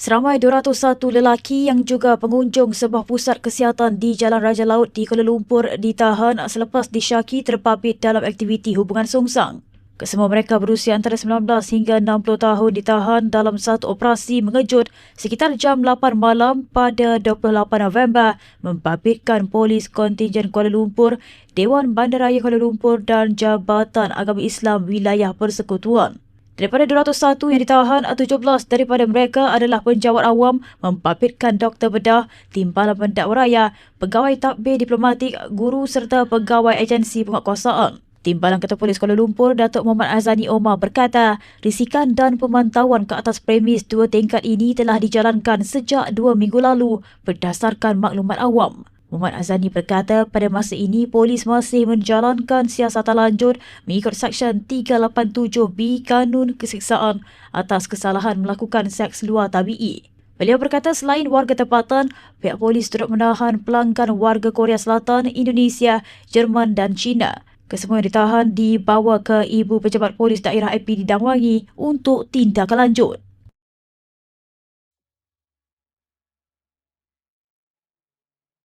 Seramai 201 lelaki yang juga pengunjung sebuah pusat kesihatan di Jalan Raja Laut di Kuala Lumpur ditahan selepas disyaki terpapit dalam aktiviti hubungan songsang. Kesemua mereka berusia antara 19 hingga 60 tahun ditahan dalam satu operasi mengejut sekitar jam 8 malam pada 28 November membabitkan polis kontingen Kuala Lumpur, Dewan Bandaraya Kuala Lumpur dan Jabatan Agama Islam Wilayah Persekutuan. Daripada 201 yang ditahan, 17 daripada mereka adalah penjawat awam membabitkan doktor bedah, timbalan pendakwa raya, pegawai takbir diplomatik, guru serta pegawai agensi penguatkuasaan. Timbalan Ketua Polis Kuala Lumpur, Datuk Muhammad Azani Omar berkata, risikan dan pemantauan ke atas premis dua tingkat ini telah dijalankan sejak dua minggu lalu berdasarkan maklumat awam. Muhammad Azani berkata pada masa ini polis masih menjalankan siasatan lanjut mengikut Seksyen 387B Kanun Kesiksaan atas kesalahan melakukan seks luar tabi'i. Beliau berkata selain warga tempatan, pihak polis turut menahan pelanggan warga Korea Selatan, Indonesia, Jerman dan China. Kesemua yang ditahan dibawa ke Ibu Pejabat Polis Daerah IP di Dangwangi untuk tindakan lanjut.